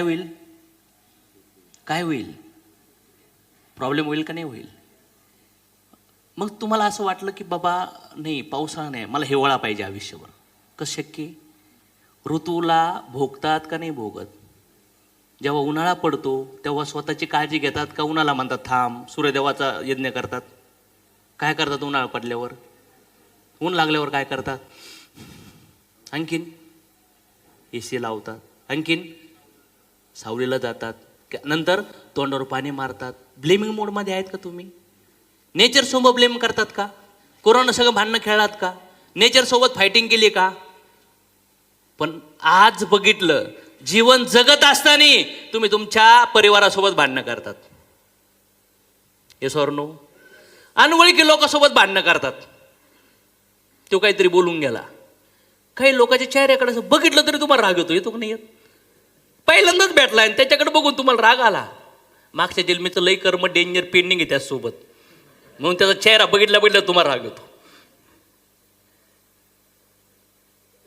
काय होईल? काय होईल? प्रॉब्लेम होईल का नाही होईल? मग तुम्हाला असं वाटलं की बाबा नाही पावसाळा नाही मला हिवाळा पाहिजे आयुष्यभर. कसं शक्य ऋतूला भोगतात का नाही भोगत? जेव्हा उन्हाळा पडतो तेव्हा स्वतःची काळजी घेतात का उन्हाला म्हणतात थांब सूर्यदेवाचा यज्ञ करतात. काय करतात उन्हाळा पडल्यावर? ऊन लागल्यावर काय करतात? आणखीन ए सी लावतात. आणखीन सावलीला जातात. नंतर तोंडावर पाणी मारतात. ब्लेमिंग मोडमध्ये आहेत का तुम्ही? नेचर सोबत ब्लेम करतात का? कोरोना सगळं भांडणं खेळलात का? नेचर सोबत फायटिंग केली का? पण आज बघितलं जीवन जगत असताना तुम्ही तुमच्या परिवारासोबत भांडणं करतात. हे नो अनवळखी लोकांसोबत भांडणं करतात. तो काहीतरी बोलून गेला. काही लोकांच्या चेहऱ्याकडे बघितलं तरी तुम्हाला राग येतो येतो का नाही येत? पहिल्यांदाच भेटला आणि त्याच्याकडे बघून तुम्हाला राग आला. मागच्या जन्मीचं लई कर्म डेंजर पेंडिंग आहे त्यासोबत. म्हणून त्याचा चेहरा बघितला बघितला तुम्हाला राग येतो.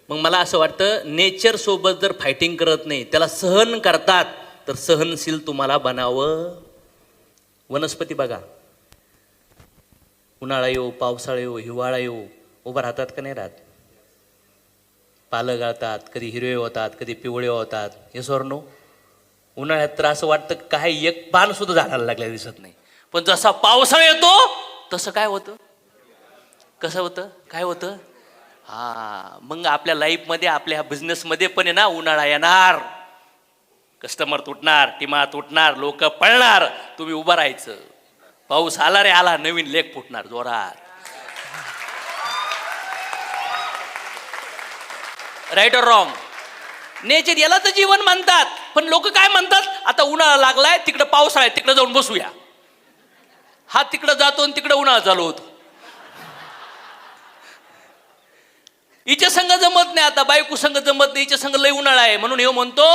मग मला असं वाटतं नेचर सोबत जर फायटिंग करत नाही त्याला सहन करतात तर सहनशील तुम्हाला बनावं. वनस्पती बघा. उन्हाळा येऊ पावसाळा येऊ हिवाळा येऊ उभं राहतात का नाही राहत? पालं गळतात कधी हिरवे होतात कधी पिवळे होतात. हे स्वर्णो उन्हाळ्यात तर असं वाटतं काही एक पान सुद्धा झाडाला लागल्या दिसत नाही. पण जसा पावसाळा येतो तसं काय होतं? कसं होतं? काय होतं? हा मग आपल्या लाईफमध्ये आपल्या ह्या बिझनेसमध्ये पण आहे ना उन्हाळा येणार. कस्टमर तुटणार टिमा तुटणार लोक पळणार. तुम्ही उभं राहायचं. पाऊस आला रे आला नवीन लेख फुटणार जोरात. राईट ऑर रॉंग नेचर याला तर जीवन म्हणतात. पण लोक काय म्हणतात? आता उन्हाळा लागलाय तिकडं पावसाळा आहे तिकडे जाऊन बसूया. हा तिकडं जातो आणि तिकडं उन्हाळा चालू होतो. हिच्या संघ जमत नाही आता बायको संघ जमत नाही हिच्या संघ लय उन्हाळा आहे. म्हणून हे म्हणतो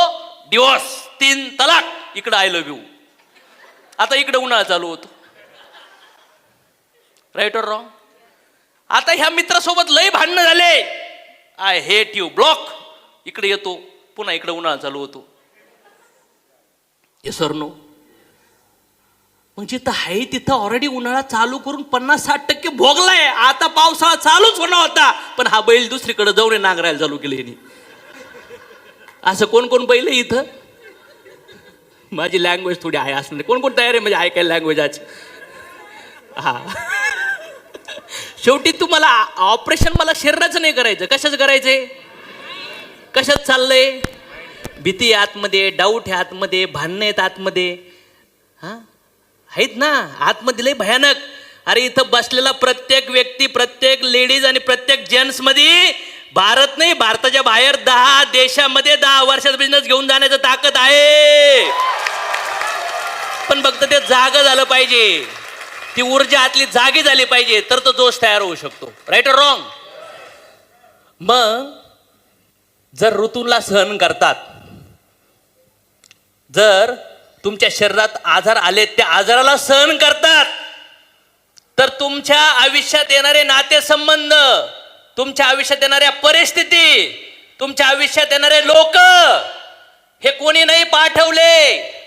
डिवॉर्स तीन तलाक इकडं आय लव्ह यू आता इकडे उन्हाळा चालू होतो. राईट ऑर रॉंग आता ह्या मित्रासोबत लय भांडणं झाले. आय हेट यू ब्लॉक इकडे येतो. पुन्हा इकडे उन्हाळा चालू होतो. हे सर नो म्हणजे जिथं आहे तिथं ऑलरेडी उन्हाळा चालू करून पन्नास साठ टक्के भोगलाय. आता पावसाळा चालूच होणार होता. पण हा बैल दुसरीकडे जाऊन नांगरायला चालू केलं यांनी असं कोण कोण बैल आहे इथं? माझी लँग्वेज थोडी आहे असणार. कोण कोण तयार आहे? म्हणजे ऐकायला लँग्वेज आज. हा. शेवटी तुम्हाला ऑपरेशन मला शरीराचं नाही करायचं. कशाचं करायचंय? कशात चाललंय? भीती आतमध्ये डाऊट आहे आतमध्ये भांडणं आहेत आतमध्ये. हा? आहेत ना? आतमध्ये लय भयानक. अरे इथं बसलेला प्रत्येक व्यक्ती प्रत्येक लेडीज आणि प्रत्येक जेंट्समध्ये भारत नाही भारताच्या बाहेर दहा देशामध्ये दहा वर्षाचा बिझनेस घेऊन जाण्याचं ताकद आहे. पण फक्त ते जाग झालं पाहिजे. ती ऊर्जा आतली जागी झाली पाहिजे तर तो दोष तयार होऊ शकतो. राईट और रॉंग मग जर ऋतूला सहन करतात जर तुमच्या शरीरात आजार आले त्या आजाराला सहन करतात तर तुमच्या आयुष्यात येणारे नातेसंबंध तुमच्या आयुष्यात येणाऱ्या परिस्थिती तुमच्या आयुष्यात येणारे लोक हे कोणी नाही पाठवले.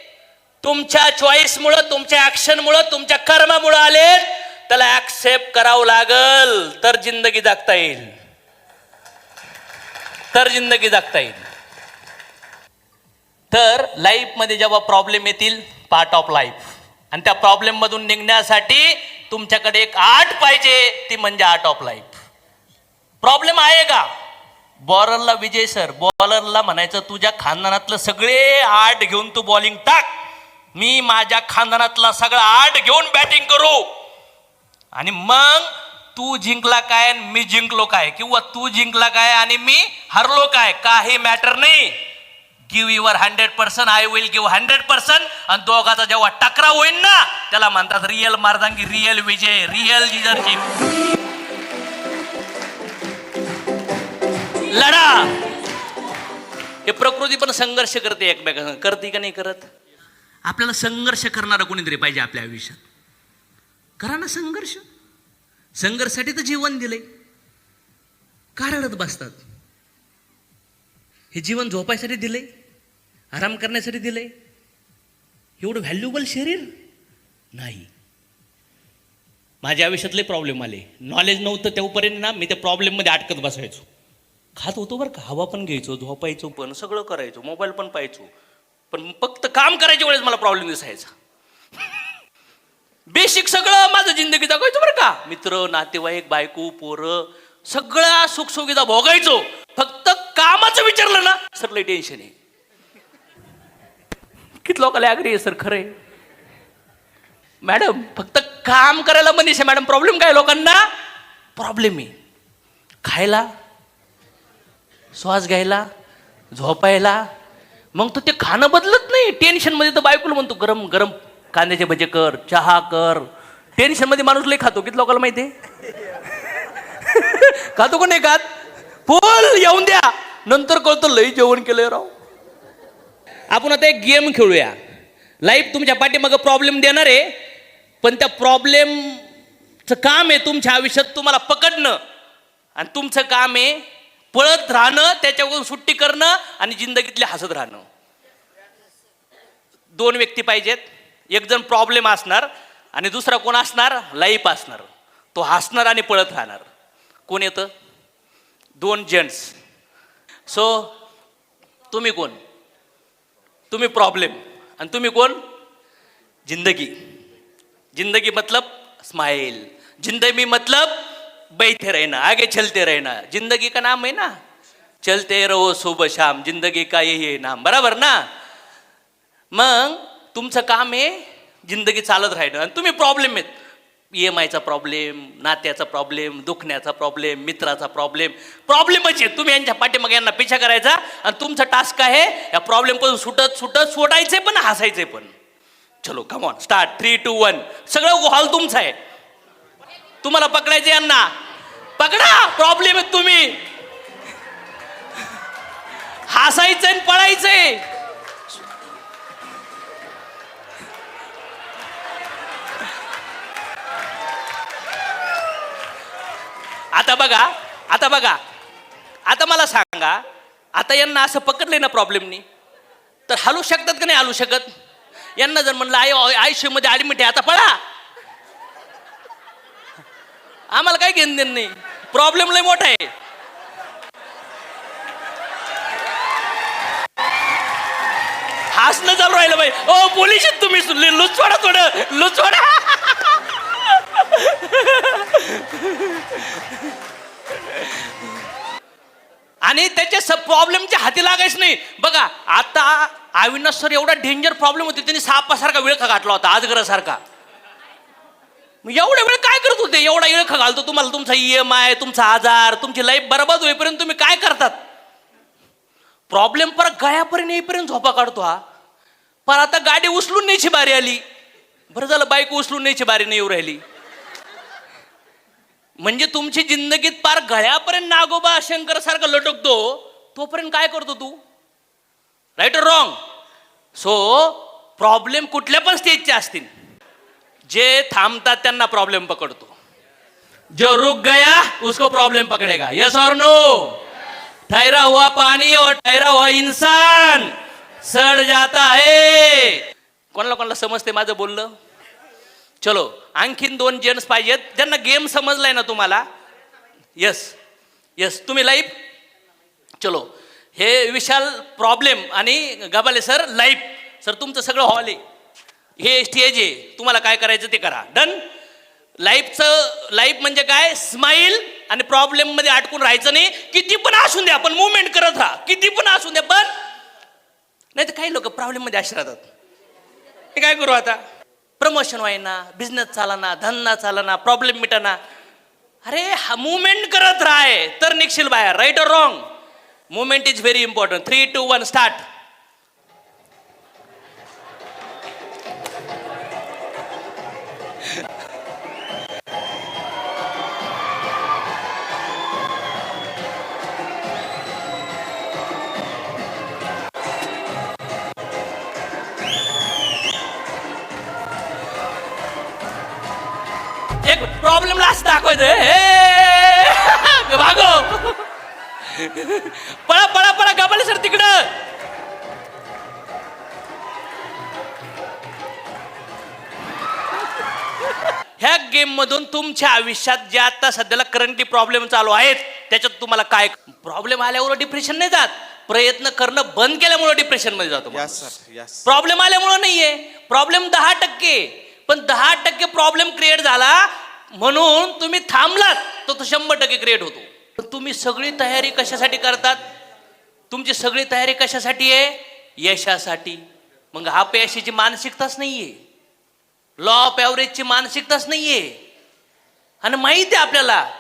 तुमच्या चॉईसमुळं तुमच्या ऍक्शनमुळं तुमच्या कर्मामुळं आले त्याला ऍक्सेप्ट करावं लागल तर जिंदगी जगता येईल. तर जिंदगी जगता येईल. तर लाईफमध्ये जेव्हा प्रॉब्लेम येतील पार्ट ऑफ लाईफ आणि त्या प्रॉब्लेममधून निघण्यासाठी तुमच्याकडे एक आर्ट पाहिजे ती म्हणजे आर्ट ऑफ लाईफ प्रॉब्लेम आहे का? बॉलरला विजय सर बॉलरला म्हणायचं तुझ्या खानदानातलं सगळे आर्ट घेऊन तू बॉलिंग टाक. मी माझ्या खानदानातला सगळा आठ घेऊन बॅटिंग करू. आणि मग तू जिंकला काय आणि मी जिंकलो काय? किंवा तू जिंकला काय आणि मी हरलो काय? काही मॅटर नाही. Give your hundred percent I will give hundred percent आणि दोघाचा जेव्हा टकराव होईल ना त्याला म्हणतात रिअल मार्दांगी रिअल विजय रिअल लिडरशिप लढा! हे प्रकृती पण संघर्ष करते एकमेकांना करते का नाही करत? आपल्याला संघर्ष करणारं कोणीतरी पाहिजे आपल्या आयुष्यात. करा ना संघर्ष. संघर्षासाठी तर जीवन दिलंय. का रडत बसतात. हे जीवन झोपायसाठी दिलंय. आराम करण्यासाठी दिलंय. एवढं व्हॅल्युबल शरीर? नाही. माझ्या आयुष्यातले प्रॉब्लेम आले. नॉलेज नव्हतं तेव्हापर्यंत ना मी त्या प्रॉब्लेममध्ये अटकत बसायचो. खात होतो बरं का? हवा पण घ्यायचो झोपायचो पण सगळं करायचो मोबाईल पण पाहायचो. पण फक्त काम करायच्या वेळेस मला प्रॉब्लेम दिसायचा. बेसिक सगळं माझं जिंदगी जगायचं बरं का. मित्र नातेवाईक बायको पोरं सगळ्या सुखसुविधा भोगायचो. फक्त कामाचं विचारलं ना सर लय टेन्शन आहे. किती लोकांना अग्री आहे सर खरंय मॅडम फक्त काम करायला मनीष आहे मॅडम प्रॉब्लेम काय लोकांना? प्रॉब्लेम आहे. खायला श्वास घ्यायला झोपायला मग तो ते खाणं बदलत नाही. टेन्शनमध्ये तर बायकोला म्हणतो गरम गरम कांद्याचे भजे कर चहा कर. टेन्शनमध्ये माणूस लई खातो. किती लोकांना माहिती आहे? खातो का नाही खात? फुल येऊन द्या. नंतर कळतो लई जेवण केलंय राव. आपण आता एक गेम खेळूया. लाईफ तुमच्या पाठीमागं प्रॉब्लेम देणार आहे. पण त्या प्रॉब्लेमचं काम आहे तुमच्या आयुष्यात तुम्हाला पकडणं. आणि तुमचं काम आहे पळत राहणं त्याच्याकडून सुट्टी करणं आणि जिंदगीतले हसत राहणं. दोन व्यक्ती पाहिजेत. एक जण प्रॉब्लेम असणार आणि दुसरा कोण असणार? लाईफ असणार. तो हसणार आणि पळत राहणार. कोण येतं? दोन जेंट्स सो तुम्ही कोण? तुम्ही प्रॉब्लेम आणि तुम्ही कोण? जिंदगी. जिंदगी मतलब स्माईल जिंदगी मतलब बैठे रहना आगे चलते रहना। जिंदगी का नाम है ना? चलते रहो सुबह शाम जिंदगी का यही है नाम। बरोबर ना? मग तुमचं काम आहे जिंदगी चालत राहणं. आणि तुम्ही प्रॉब्लेम आहेत. ई एम आयचा प्रॉब्लेम नात्याचा प्रॉब्लेम दुखण्याचा प्रॉब्लेम मित्राचा प्रॉब्लेम प्रॉब्लेमच आहे तुम्ही यांच्या पाठीमागे यांना पिछा करायचा. आणि तुमचा टास्क आहे या प्रॉब्लेमपासून सुटत सुटत सोडायचे पण हसायचे पण. चलो come on start three two one सगळं हॉल तुमचा आहे. तुम्हाला पकडायचे यांना पकडा प्रॉब्लेम आहे तुम्ही. हसायचं आणि पळायचंय आता बघा आता बघा. आता मला सांगा आता यांना असं पकडले ना प्रॉब्लेमनी तर हलू शकतात का नाही हलू शकत? यांना जर म्हणलं आई आयुष्यामध्ये आहे आता पळा. आम्हाला काय घेणं देणं नाही. प्रॉब्लेम लय मोठा आहे. हसणं चालू राहिलं बाई. ओ पोलीस आहेत तुम्ही. सुनले लुचवाडा थोडं. लुचवाडा आणि त्याच्या स प्रॉब्लेमच्या हाती लागायच नाही. बघा आता अविनाश सर एवढा डेंजर प्रॉब्लेम होती त्यांनी सापासारखा विळखा घातला होता आजगरासारखा. मग एवढा वेळ काय करत होते? एवढा इळखा घालतो तुम्हाला तुमचा ई एम आय तुमचा आजार तुमची लाईफ बरबाद होईपर्यंत तुम्ही काय करतात? प्रॉब्लेम परत गळ्यापर्यंत येईपर्यंत झोपा काढतो हा. पर आता गाडी उचलून न्यायची बारी आली. बरं झालं बाईक उचलून न्यायची बारी नाही येऊ राहिली. म्हणजे तुमची जिंदगीत पार गळ्यापर्यंत नागोबा शंकर सारखं लटकतो तोपर्यंत काय करतो तू? राईट रॉंग सो प्रॉब्लेम कुठल्या पण स्टेजचे असतील. जे थांबतात त्यांना प्रॉब्लेम पकडतो. जो रुक गया उसको प्रॉब्लेम पकडेगा. यस और नो ठहरा हुआ पाणी और ठहरा हुआ इन्सान सड जाता है. कोणाला कोणाला समजते माझं बोललं चलो आणखीन दोन जेंट्स पाहिजेत. ज्यांना गेम समजलाय ना तुम्हाला. यस यस तुम्ही लाईफ चलो हे विशाल प्रॉब्लेम आणि गबाले सर लाईफ सर तुमचं सगळं हॉल आहे. हे स्टेज आहे तुम्हाला काय करायचं ते करा. डन लाईफचं लाईफ म्हणजे काय? स्माईल आणि प्रॉब्लेममध्ये अटकून राहायचं नाही. किती पण असून द्या पण मुवमेंट करत राहा. किती पण असून द्या पण नाही तर काही लोक प्रॉब्लेममध्ये असे राहतात. हे काय करू आता? प्रमोशन व्हायना बिझनेस चालना धंदा चालना प्रॉब्लेम मिटाना. अरे हा मुवमेंट करत राहाय तर निघशील बाहेर. Right or wrong movement is very important three two one start एक प्रॉब्लेमला असं दाखवायचं हे भागो. पळा पळा पळा गबल सर तिकडं. ह्या गेम मधून तुमच्या आयुष्यात जे आता सध्याला करंटली प्रॉब्लेम चालू आहेत त्याच्यात तुम्हाला काय प्रॉब्लेम आल्यावर डिप्रेशन नाही जात. प्रयत्न करणं बंद केल्यामुळे डिप्रेशनमध्ये जातो प्रॉब्लेम आल्यामुळे नाहीये. प्रॉब्लेम दहा टक्के. पण दहा टक्के प्रॉब्लेम क्रिएट झाला म्हणून तुम्ही थांबलात तर तो शंभर टक्के क्रिएट होतो. तुम्ही सगळी तयारी कशासाठी करतात? तुमची सगळी तयारी कशासाठी आहे? यशासाठी. मग अपयशाची मानसिकताच नाहीये. लॉ ऑफ ॲव्हरेजची मानसिकताच नाहीये. आणि माहिती आहे आपल्याला.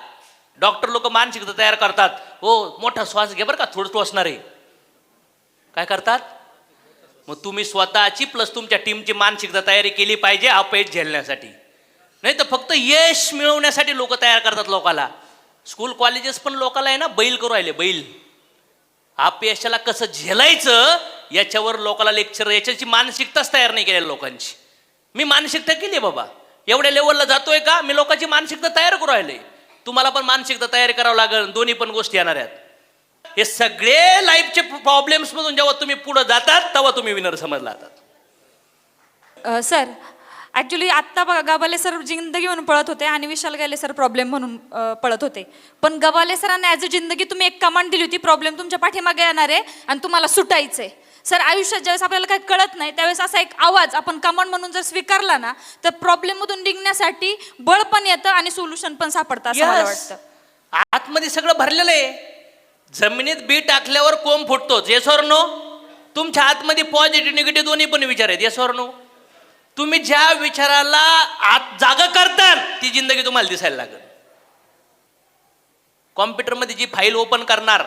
डॉक्टर लोक मानसिकता तयार करतात. हो मोठा श्वास घे बरं का थोडं असणार आहे. काय करतात? मग तुम्ही स्वतःची प्लस तुमच्या टीमची मानसिकता तयारी केली पाहिजे अपयश झेलण्यासाठी. नाही तर फक्त यश मिळवण्यासाठी लोक तयार करतात लोकाला. स्कूल कॉलेजेस पण लोकाला आहे ना बैल करू राहिले बैल. अपयशाला कसं झेलायचं याच्यावर लोकाला लेक्चर याच्याची मानसिकताच तयार नाही केलेल्या लोकांची. मी मानसिकता केली आहे बाबा. एवढ्या लेवलला जातोय का मी लोकांची मानसिकता तयार करू राहिले. तुम्हाला पण मानसिकता तयार करावं लागेल दोन्ही पण गोष्टी येणार आहेत. हे सगळे लाईफचे प्रॉब्लेम्स मधून जेव्हा तुम्ही पुढे जातात तेव्हा तुम्ही विनर समजला जातात. अ, सर ॲक्च्युली आत्ता बघा गबाले सर जिंदगी म्हणून पळत होते आणि विशाल गाले सर प्रॉब्लेम म्हणून पळत होते. पण गबाले सरांना ॲज अ जिंदगी तुम्ही एक कमांड दिली होती प्रॉब्लेम तुमच्या पाठीमागे येणार आहे आणि तुम्हाला सुटायचंय. सर आयुष्यात ज्यावेळेस आपल्याला काही कळत नाही त्यावेळेस असा एक आवाज आपण कमांड म्हणून जर स्वीकारला ना तर प्रॉब्लेममधून निघण्यासाठी बळ पण येतं आणि सोल्युशन पण सापडतं असं मला Yes. वाटतं. आतमध्ये सगळं भरलेलं आहे. जमिनीत बी टाकल्यावर कोंब फुटतोच. येस और नो तुमच्या आतमध्ये पॉझिटिव्ह निगेटिव्ह दोन्ही पण विचार आहेत. येस और नो तुम्ही ज्या विचाराला आत जागा करता ती जिंदगी तुम्हाला दिसायला लागेल. कॉम्प्युटरमध्ये जी फाईल ओपन करणार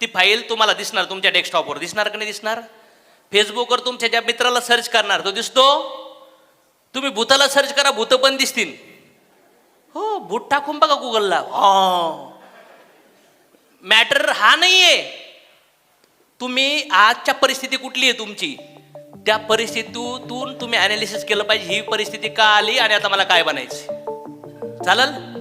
ती फाईल तुम्हाला दिसणार तुमच्या डेस्कटॉपवर दिसणार का नाही दिसणार? फेसबुकवर तुमच्या ज्या मित्राला सर्च करणार तो दिसतो? तुम्ही भूताला सर्च करा भूत पण दिसतील. हो भूत टाकून बघा गुगलला. मॅटर हा नाहीये. तुम्ही आजच्या परिस्थिती कुठली आहे तुमची? त्या परिस्थितीतून तुम्ही अनालिसिस केलं पाहिजे. ही परिस्थिती का आली आणि आता मला काय बनायची चालेल?